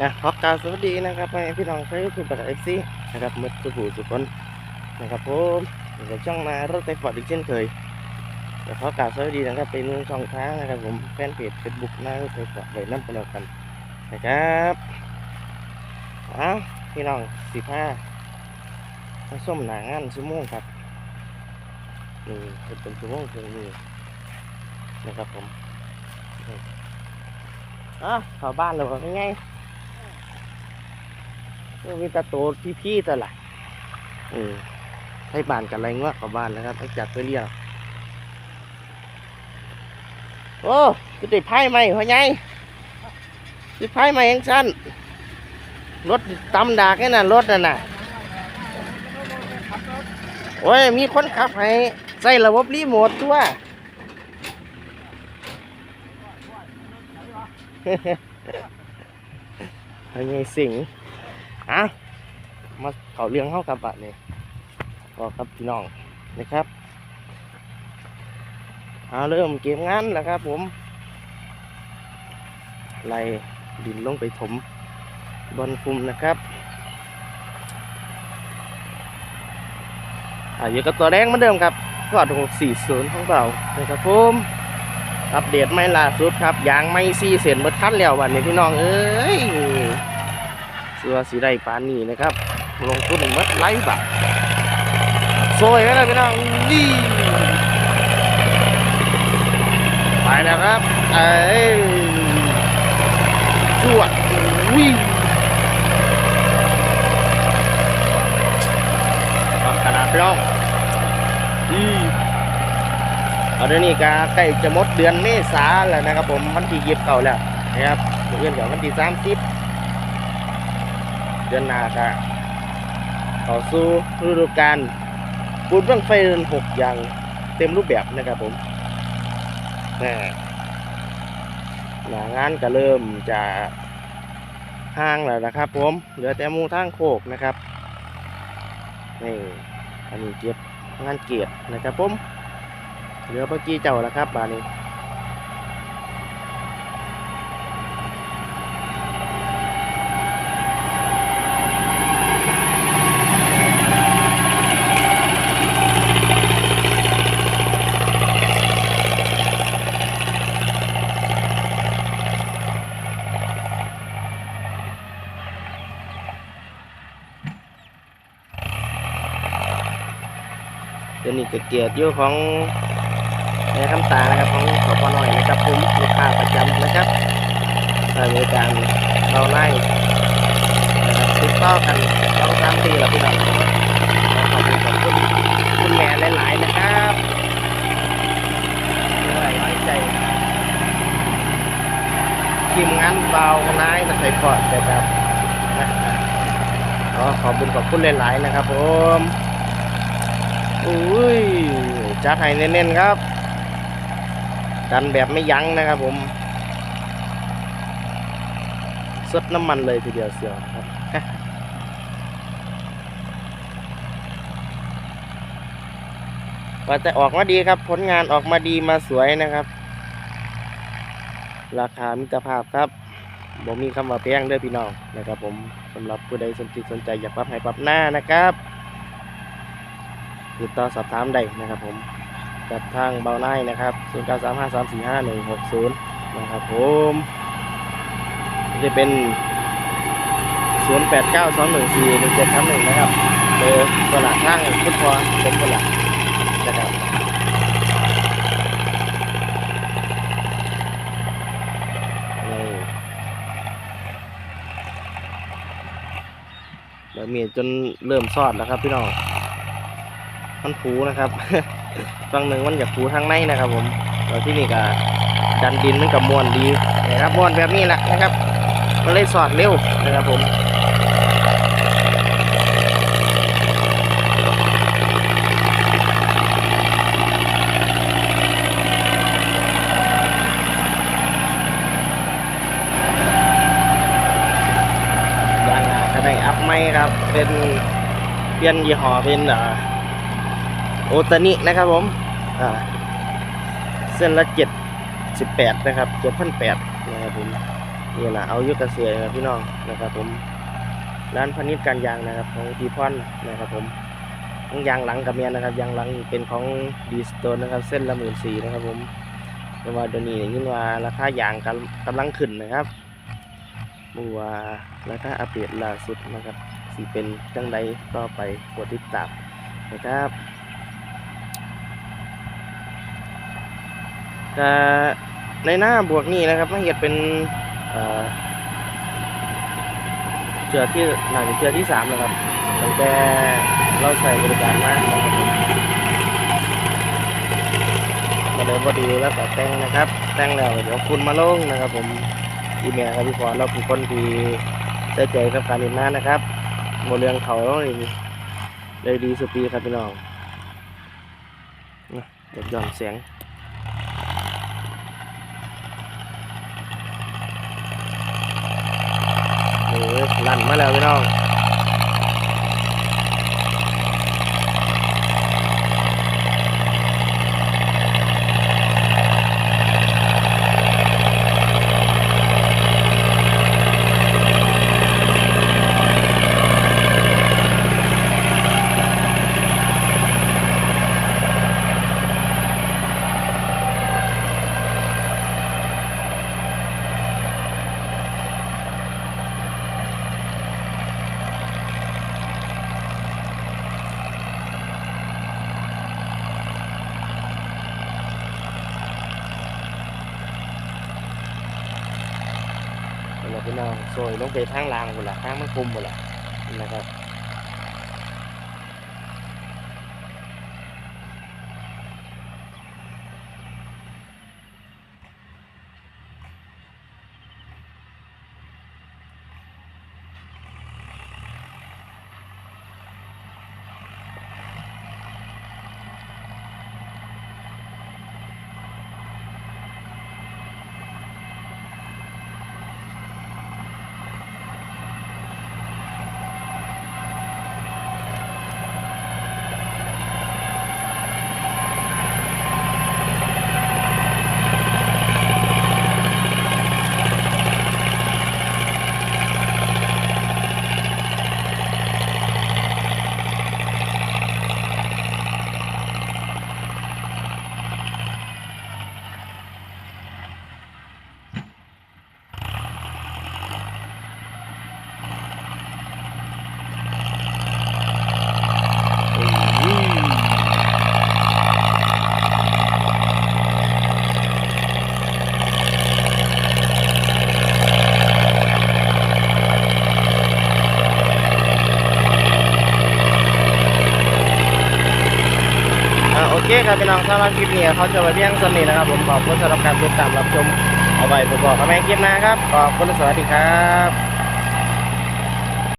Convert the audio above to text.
นะขอกล่าวสวัสดีนะครับให้พี่น้องใช้คือบัตรเอฟซีนะครับมืดสุขูสุขคนนะครับผมอยู่กับช่องมารถไฟฟอร์ดอีกเช่นเคยเดี๋ยวขอกล่าวสวัสดีนะครับเป็นช่องทางนะครับผมแฟนเพจเฟซบุ๊กน้ารถไฟฟอร์ดไว้น้ำกันแล้วกันนะครับอ้าพี่น้องสิบห้ามาส้มหนางานชั่วโมงครับนี่เป็นชั่วโมงตรงนี้นะครับผมอะเข้าบ้านแล้วก็ง่าย มีตาโตพี่พี่ๆตละเออให้บ้านกันอะไรเงี้ยกับบ้านนะครับให้จัดไปเรียกโอ้ก็ติดไพ่ไหมพ่อใหญ่ติดไพ่ไหมยังสั้นรถตำดากแค่นั้นรถน่ะน่ะโอ้ย มีคนขับให้ใส่ระบบรีโมทตัวพ่อใหญ่สิง อะมาเขาเลี้ยงเข้ากับบัตนี่บอกครับพี่น้องนะครับเอาเริ่มเก็บงานแล้วครับผมไล่ดินลงไปถมบนคุมนะครับอะอยู่กับตัวแดงเหมือนเดิมครับก็ตรง40ของเรานะครับผมอัปเดตไม่ล่าสุดครับยางไม่ซีเส้นหมดทันแล้ววันนี้พี่น้องเอ้ย เสื้อสีได้ปานนี้นะครับ ลงทุนมัดไลฟ์บาทสวยไหมล่ะพี่น้องนี่ไปแล้วครับเอ้ยจวดวิ่งฟังขนาดพี่น้องอือเอาเดี๋ยวนี้ก็ใกล้จะหมดเดือนเมษาแล้วนะครับผมวันที่ยีิบเก่าแล้วนะครับเดือนเดี๋ยววันที่สามสิบ เดือนหน้าก็เข้าสู่ฤดูกาลบุญบั้งไฟเดือนหกอย่างเต็มรูปแบบนะครับผมแหม่หน้างานก็เริ่มจะห่างแล้วนะครับ ผม เหลือแต่มูทางโคกนะครับ นี่ อันนี้เก็บงานเกียรตินะครับผม เหลือเมื่อกี้เจ้าแล้วครับบานี้ ตัวนี้ก็เกียรติอยู่ของแม่คำตานะครับของสพน้อยนะครับผมลูกค้าประจำนะครับให้บริการเราไล่นะครับติดต่อกันสองสามปีแล้วพี่น้องขอบคุณขอบคุณคุณแม่หลายๆนะครับหนื่อยไว้ใจทีมงานเบานายมาใส่ปอดนะครับขอขอบคุณขอบคุณหลายๆนะครับผม อุ้ยจัดให้เน้นๆครับกันแบบไม่ยั้งนะครับผมสดน้ำมันเลยทีเดียวเสียวครับว่าจะออกมาดีครับ ผลงานออกมาดีมาสวยนะครับ ราคามิตรภาพครับบ่มีคำว่าแพงเด้อพี่น้องนะครับ ผมสำหรับผู้ใดสนใจสนใจอยากปรับให้ปรับหน้านะครับ ติดต่อสอบถามได้นะครับผมกับทางเบาไนนะครับ0 9 3 5 3 4 5 1 6 0นะครับผมจะเป็น 0 8 9 2 1 4 1 7 3 1 นะครับเบอร์ตลาดทางฟุตบอลผมตลาดนะครับเดี๋ยวมีจนเริ่มซอดแล้วครับพี่น้อง มันผูนะครับฝั่งหนึ่งมันอยากผูทางในนะครับ ผมแล้วที่นี่ก็ดันดินมันกับมวนดีนะครับมวนแบบนี้แหละนะครับ มันเลยสอดเร็วนะครับผมยางนาก็ได้อัพไม่ครับ เป็นเปลี่ยนยี่ห้อเป็นอ่า โอตานินะครับผมเส้นละเจ็ดสิบแปดนะครับเจ็ดพันแปดนะครับผมนี่แหละเอายุกเกษตรนะพี่น้องนะครับผมร้านพนิชการยางนะครับของพีพอนนะครับผมทั้งยางหลังกับเมียนนะครับยางหลังเป็นของดีสโตนนะครับ เส้นละหมื่นสี่นะครับผมแต่ว่าเดี๋ยวนี้ยินว่าราคายางกำกำลังขึ้นนะครับมือว่าราคาอัปเดตล่าสุดนะครับสีเป็นจังใดต่อไปกดติดตามนะครับ ก็ในหน้าบวกนี้นะครับมาเห็ดเป็นเชือที่น่าจะเชือที่สามแล้วครับตั้งแต่เราใส่บริการมานะครับมาเลยพอดีแล้วก็แต่งนะครับแต่งแล้วเดี๋ยวคุณมาลงนะครับ ผมอีเมลครับพี่พรเราเป็นคนที่ได้ใจกับการเรียนมานะครับโมเรืองเขาเลยเลยดีสุดปีครับพี่น้องเดี๋ยวย้อนเสียง โอ้ย ลั่นมาแล้วพี่น้อง นั่นแหละพี่น้องซอยลงไปทางล่างหมดละทางมันคุมหมดละนะครับ อ่าโอ เคครับพี่น้องสำหรับคลิปนี้เขาจะไว้เพียงสนี้นะครับ ผมขอบคุณสำหรับการติดตามรับชมเอาไว้ผมบอกกับแม่คลิปหนะครับขอบคุณสวัสดีครับ